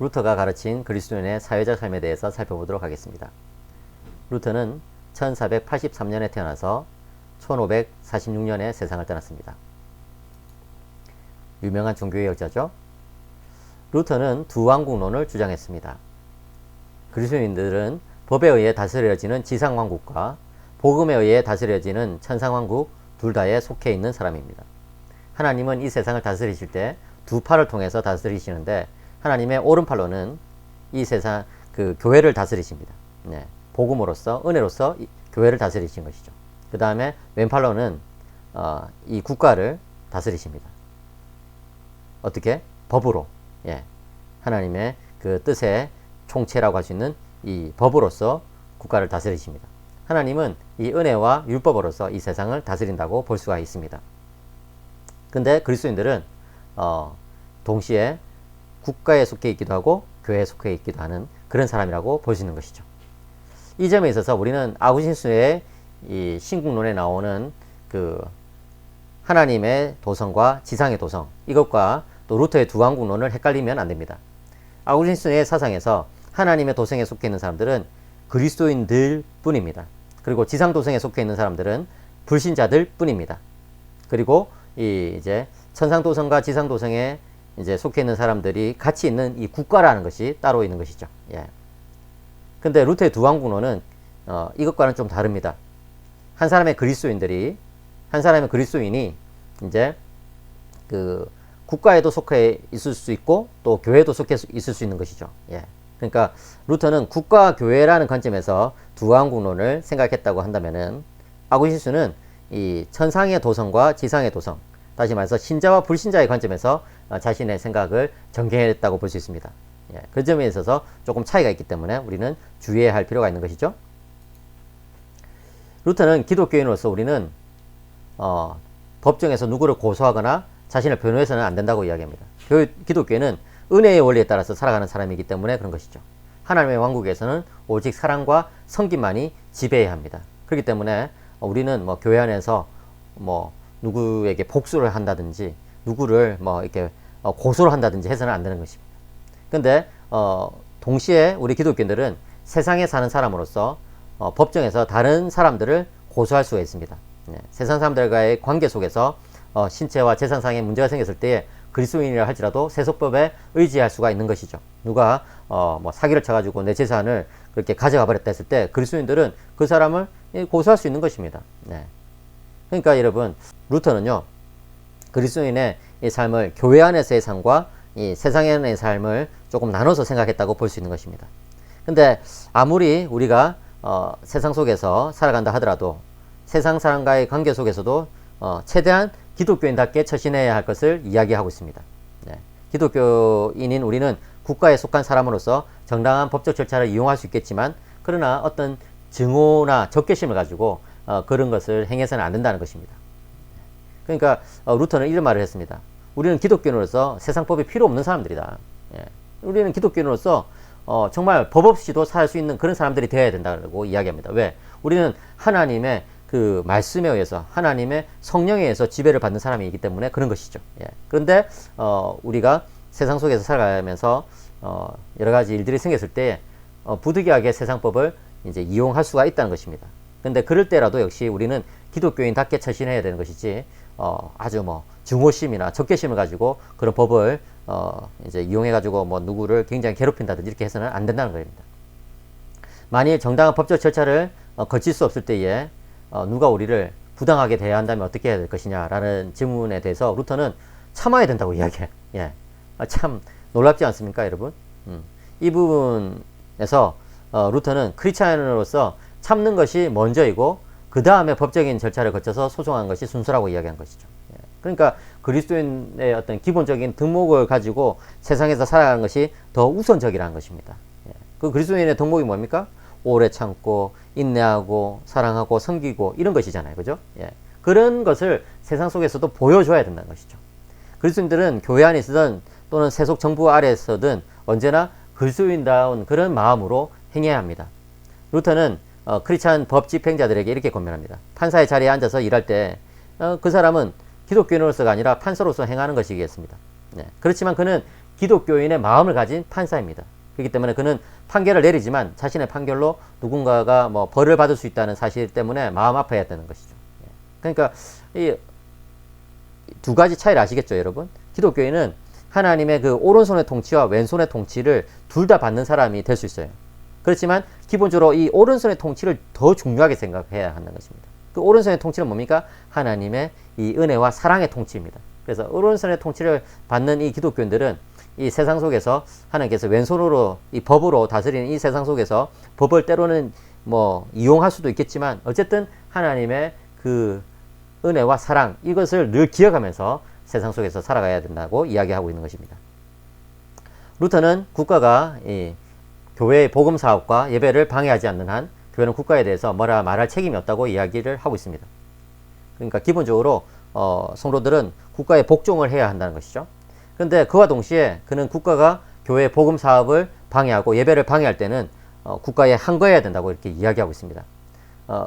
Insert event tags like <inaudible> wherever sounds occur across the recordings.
루터가 가르친 그리스도인의 사회적 삶에 대해서 살펴보도록 하겠습니다. 루터는 1483년에 태어나서 1546년에 세상을 떠났습니다. 유명한 종교개혁자죠. 루터는 두 왕국론을 주장했습니다. 그리스도인들은 법에 의해 다스려지는 지상왕국과 복음에 의해 다스려지는 천상왕국 둘 다에 속해 있는 사람입니다. 하나님은 이 세상을 다스리실 때 두 팔을 통해서 다스리시는데 하나님의 오른팔로는 이 세상 그 교회를 다스리십니다. 네. 복음으로서 은혜로서 교회를 다스리신 것이죠. 그 다음에 왼팔로는 어, 이 국가를 다스리십니다. 어떻게? 법으로. 예. 하나님의 그 뜻의 총체라고 할 수 있는 이 법으로서 국가를 다스리십니다. 하나님은 이 은혜와 율법으로서 이 세상을 다스린다고 볼 수가 있습니다. 근데 그리스도인들은 어, 동시에 국가에 속해 있기도 하고 교회에 속해 있기도 하는 그런 사람이라고 있는 것이죠. 이 점에 있어서 우리는 아구신수의 이 신국론에 나오는 그 하나님의 도성과 지상의 도성 이것과 또 루터의 두왕국론을 헷갈리면 안 됩니다. 아구신수의 사상에서 하나님의 도성에 속해 있는 사람들은 그리스도인들 뿐입니다. 그리고 지상 도성에 속해 있는 사람들은 불신자들 뿐입니다. 그리고 이 이제 천상 도성과 지상 도성에 이제 속해 있는 사람들이 같이 있는 이 국가라는 것이 따로 있는 것이죠. 예. 근데 루터의 두왕국론은 어, 이것과는 좀 다릅니다. 한 사람의 그리스도인들이 한 사람의 그리스도인이 이제 그 국가에도 속해 있을 수 있고 또 교회에도 속해 있을 수 있는 것이죠. 예. 그러니까 루터는 국가 교회라는 관점에서 두왕국론을 생각했다고 한다면은 아구시스는 이 천상의 도성과 지상의 도성 다시 말해서 신자와 불신자의 관점에서 어, 자신의 생각을 전개했다고 볼 수 있습니다. 예, 그 점에 있어서 조금 차이가 있기 때문에 우리는 주의해야 할 필요가 있는 것이죠. 루터는 기독교인으로서 우리는 어, 법정에서 누구를 고소하거나 자신을 변호해서는 안 된다고 이야기합니다. 기독교인은 은혜의 원리에 따라서 살아가는 사람이기 때문에 그런 것이죠. 하나님의 왕국에서는 오직 사랑과 성김만이 지배해야 합니다. 그렇기 때문에 우리는 뭐 교회 안에서 뭐 누구에게 복수를 한다든지 누구를 뭐 이렇게 어, 고소를 한다든지 해서는 안 되는 것입니다. 근데 어, 동시에 우리 기독교인들은 세상에 사는 사람으로서 어, 법정에서 다른 사람들을 고소할 수가 있습니다. 네, 세상 사람들과의 관계 속에서 어, 신체와 재산상의 문제가 생겼을 때 그리스도인이라 할지라도 세속법에 의지할 수가 있는 것이죠. 누가 어, 뭐 사기를 쳐가지고 내 재산을 그렇게 가져가 버렸다 했을 때 그리스도인들은 그 사람을 고소할 수 있는 것입니다. 네. 그러니까 여러분 루터는요 그리스도인의 이 삶을 교회 안에서의 삶과 이 세상에의 삶을 조금 나눠서 생각했다고 볼 수 있는 것입니다. 근데 아무리 우리가 어, 세상 속에서 살아간다 하더라도 세상 사람과의 관계 속에서도 어, 최대한 기독교인답게 처신해야 할 것을 이야기하고 있습니다. 네. 기독교인인 우리는 국가에 속한 사람으로서 정당한 법적 절차를 이용할 수 있겠지만 그러나 어떤 증오나 적개심을 가지고 어, 그런 것을 행해서는 안 된다는 것입니다. 그러니까 어, 루터는 이런 말을 했습니다. 우리는 기독교인으로서 세상법이 필요 없는 사람들이다. 예. 우리는 기독교인으로서 어, 정말 법 없이도 살 수 있는 그런 사람들이 되어야 된다고 이야기합니다. 왜? 우리는 하나님의 그 말씀에 의해서 하나님의 성령에 의해서 지배를 받는 사람이기 때문에 그런 것이죠. 예. 그런데 어, 우리가 세상 속에서 살아가면서 어, 여러 가지 일들이 생겼을 때 어, 부득이하게 세상법을 이제 이용할 수가 있다는 것입니다. 근데 그럴 때라도 역시 우리는 기독교인답게 처신해야 되는 것이지 어, 아주 뭐 증오심이나 적개심을 가지고 그런 법을 어, 이제 이용해 가지고 뭐 누구를 굉장히 괴롭힌다든지 이렇게 해서는 안 된다는 겁니다. 만일 정당한 법적 절차를 어, 거칠 수 없을 때에 어, 누가 우리를 부당하게 대해야 한다면 어떻게 해야 될 것이냐라는 질문에 대해서 루터는 참아야 된다고 이야기해. 예. 아, 참 놀랍지 않습니까, 여러분? 음. 이 부분에서 어, 루터는 크리스찬으로서 참는 것이 먼저이고 그 다음에 법적인 절차를 거쳐서 소송한 것이 순서라고 이야기한 것이죠. 예. 그러니까 그리스도인의 어떤 기본적인 덕목을 가지고 세상에서 살아가는 것이 더 우선적이라는 것입니다. 예. 그 그리스도인의 덕목이 뭡니까? 오래 참고 인내하고 사랑하고 섬기고 이런 것이잖아요. 그죠? 예. 그런 것을 세상 속에서도 보여줘야 된다는 것이죠. 그리스도인들은 교회 안에 있든 또는 세속 정부 아래에서든 언제나 그리스도인다운 그런 마음으로 행해야 합니다. 루터는 어, 크리스찬 법 집행자들에게 이렇게 권면합니다. 판사의 자리에 앉아서 일할 때그 어, 그 사람은 기독교인으로서가 아니라 판사로서 행하는 것이겠습니다. 네. 그렇지만 그는 기독교인의 마음을 가진 판사입니다. 그렇기 때문에 그는 판결을 내리지만 자신의 판결로 누군가가 뭐 벌을 받을 수 있다는 사실 때문에 마음 아파해야 되는 것이죠. 예. 그러니까 이 두 가지 차이를 아시겠죠, 여러분? 기독교인은 하나님의 그 오른손의 통치와 왼손의 통치를 둘 다 받는 사람이 될 수 있어요. 그렇지만 기본적으로 이 오른손의 통치를 더 중요하게 생각해야 하는 것입니다. 그 오른손의 통치는 뭡니까? 하나님의 이 은혜와 사랑의 통치입니다. 그래서 오른손의 통치를 받는 이 기독교인들은 이 세상 속에서 하나님께서 왼손으로 이 법으로 다스리는 이 세상 속에서 법을 때로는 뭐 이용할 수도 있겠지만 어쨌든 하나님의 그 은혜와 사랑 이것을 늘 기억하면서 세상 속에서 살아가야 된다고 이야기하고 있는 것입니다. 루터는 국가가 이 교회의 복음 사업과 예배를 방해하지 않는 한 교회는 국가에 대해서 뭐라 말할 책임이 없다고 이야기를 하고 있습니다. 그러니까 기본적으로 어, 성도들은 국가에 복종을 해야 한다는 것이죠. 그런데 그와 동시에 그는 국가가 교회 복음 사업을 방해하고 예배를 방해할 때는 어, 국가에 항거해야 된다고 이렇게 이야기하고 있습니다. 어,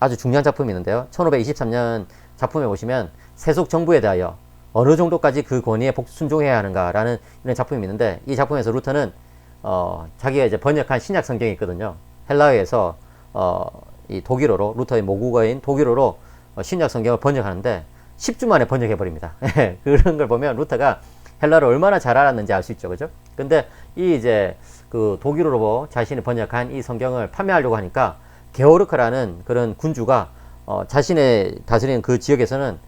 아주 중요한 작품이 있는데요. 1523년 작품에 보시면 세속 정부에 대하여 어느 정도까지 그 권위에 복 순종해야 하는가라는 이런 작품이 있는데 이 작품에서 루터는 어, 자기가 이제 번역한 신약 성경이 있거든요. 헬라어에서 어, 이 독일어로 루터의 모국어인 독일어로 어, 신약 성경을 번역하는데 10주 만에 번역해 버립니다. <laughs> 그런 걸 보면 루터가 헬라를 얼마나 잘 알았는지 알 수 있죠, 그죠? 근데 이 이제 그 독일어로 자신이 번역한 이 성경을 판매하려고 하니까 게오르크라는 그런 군주가 어, 자신의 다스리는 그 지역에서는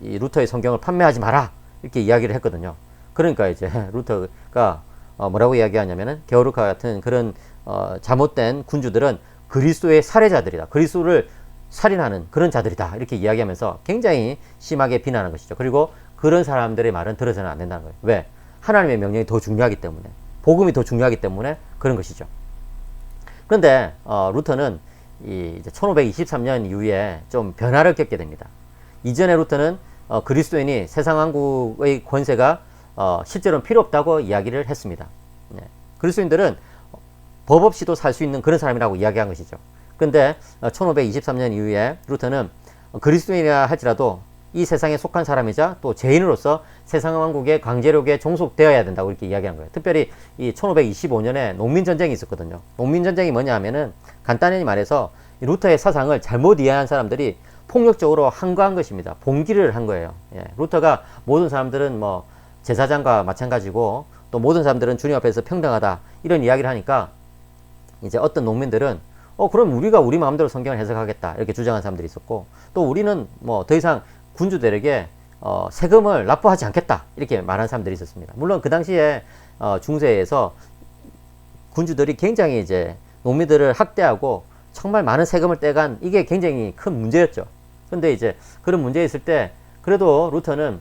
이 루터의 성경을 판매하지 마라 이렇게 이야기를 했거든요. 그러니까 이제 <laughs> 루터가 어, 뭐라고 이야기하냐면은 게오르카 같은 그런 어, 잘못된 군주들은 그리스도의 살해자들이다. 그리스도를 살인하는 그런 자들이다. 이렇게 이야기하면서 굉장히 심하게 비난하는 것이죠. 그리고 그런 사람들의 말은 들어서는 안 된다는 거예요. 왜? 하나님의 명령이 더 중요하기 때문에. 복음이 더 중요하기 때문에 그런 것이죠. 그런데 어, 루터는 이 이제 1523년 이후에 좀 변화를 겪게 됩니다. 이전에 루터는 어, 그리스도인이 세상 왕국의 권세가 어, 실제로는 필요 없다고 이야기를 했습니다. 네. 그리스도인들은 법 없이도 살 수 있는 그런 사람이라고 이야기한 것이죠. 근데 1523년 이후에 루터는 그리스도인이라 할지라도 이 세상에 속한 사람이자 또 죄인으로서 세상 왕국의 강제력에 종속되어야 된다고 이렇게 이야기한 거예요. 특별히 이 1525년에 농민 전쟁이 있었거든요. 농민 전쟁이 뭐냐 하면은 간단히 말해서 루터의 사상을 잘못 이해한 사람들이 폭력적으로 항거한 것입니다. 봉기를 한 거예요. 예. 루터가 모든 사람들은 뭐 제사장과 마찬가지고 또 모든 사람들은 주님 앞에서 평등하다 이런 이야기를 하니까 이제 어떤 농민들은 어 그럼 우리가 우리 마음대로 성경을 해석하겠다 이렇게 주장한 사람들이 있었고 또 우리는 뭐 더 이상 군주들에게 어, 세금을 납부하지 않겠다 이렇게 말한 사람들이 있었습니다. 물론 그 당시에 어, 중세에서 군주들이 굉장히 이제 농민들을 학대하고 정말 많은 세금을 떼간 이게 굉장히 큰 문제였죠. 근데 이제 그런 문제 있을 때 그래도 루터는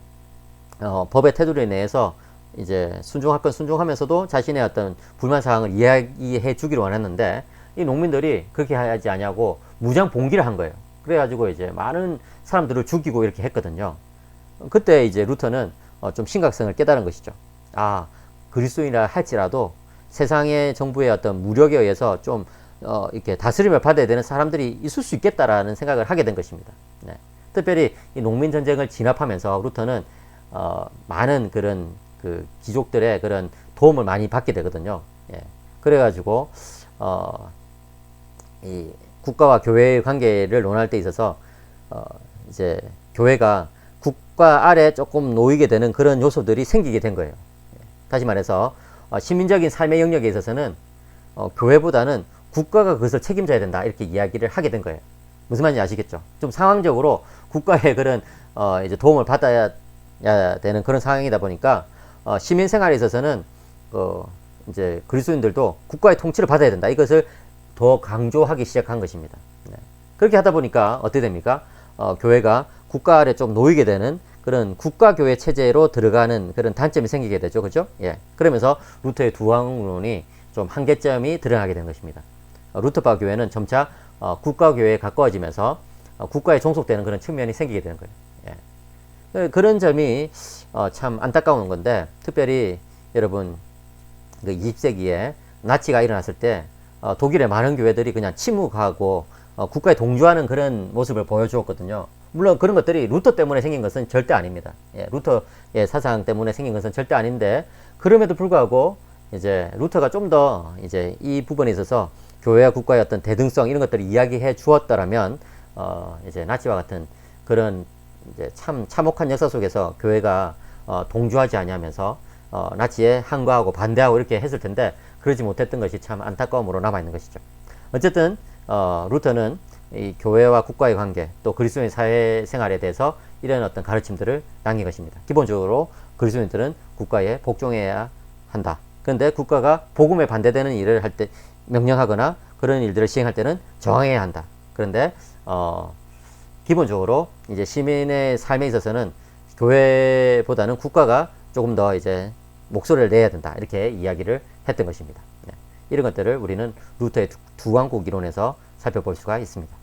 어, 법의 테두리 내에서 이제 순종할 건 순종하면서도 자신의 어떤 불만 사항을 이야기해 주기를 원했는데 이 농민들이 그렇게 하지 않냐고 무장 봉기를 한 거예요. 그래가지고 이제 많은 사람들을 죽이고 이렇게 했거든요. 그때 이제 루터는 어, 좀 심각성을 깨달은 것이죠. 아, 그리스도인이라 할지라도 세상의 정부의 어떤 무력에 의해서 좀 어, 이렇게 다스림을 받아야 되는 사람들이 있을 수 있겠다라는 생각을 하게 된 것입니다. 네. 특별히 이 농민 전쟁을 진압하면서 루터는 어, 많은 그런 그 귀족들의 그런 도움을 많이 받게 되거든요. 예. 그래가지고 어, 이 국가와 교회의 관계를 논할 때 있어서 어, 이제 교회가 국가 아래 조금 놓이게 되는 그런 요소들이 생기게 된 거예요. 예. 다시 말해서 어, 시민적인 삶의 영역에 있어서는 어, 교회보다는 국가가 그것을 책임져야 된다 이렇게 이야기를 하게 된 거예요. 무슨 말인지 아시겠죠? 좀 상황적으로 국가의 그런 어, 이제 도움을 받아야 되는 그런 상황이다 보니까 어, 시민 생활에 있어서는 어, 이제 그리스도인들도 국가의 통치를 받아야 된다. 이것을 더 강조하기 시작한 것입니다. 네. 그렇게 하다 보니까 어떻게 됩니까? 어, 교회가 국가 아래 좀 놓이게 되는 그런 국가교회 체제로 들어가는 그런 단점이 생기게 되죠. 그죠? 예. 그러면서 루터의 두왕론이 좀 한계점이 드러나게 된 것입니다. 어, 루터파 교회는 점차 어, 국가교회에 가까워지면서 어, 국가에 종속되는 그런 측면이 생기게 되는 거예요. 예. 그, 그런 점이 어, 참 안타까운 건데, 특별히 여러분, 그 20세기에 나치가 일어났을 때, 어, 독일의 많은 교회들이 그냥 침묵하고 어, 국가에 동조하는 그런 모습을 보여주었거든요. 물론 그런 것들이 루터 때문에 생긴 것은 절대 아닙니다. 예, 루터의 사상 때문에 생긴 것은 절대 아닌데 그럼에도 불구하고 이제 루터가 좀 더 이제 이 부분에 있어서 교회와 국가의 어떤 대등성 이런 것들을 이야기해 주었더라면 어 이제 나치와 같은 그런 이제 참 참혹한 역사 속에서 교회가 어 동조하지 아니하면서 어 나치에 항거하고 반대하고 이렇게 했을 텐데 그러지 못했던 것이 참 안타까움으로 남아 있는 것이죠. 어쨌든 어 루터는 이 교회와 국가의 관계 또 그리스도인 사회 생활에 대해서 이런 어떤 가르침들을 남긴 것입니다. 기본적으로 그리스도인들은 국가에 복종해야 한다. 그런데 국가가 복음에 반대되는 일을 할 때 명령하거나 그런 일들을 시행할 때는 저항해야 한다. 그런데 어 기본적으로 이제 시민의 삶에 있어서는 교회보다는 국가가 조금 더 이제 목소리를 내야 된다. 이렇게 이야기를 했던 것입니다. 네. 이런 것들을 우리는 루터의 두- 두왕국 이론에서 살펴볼 수가 있습니다.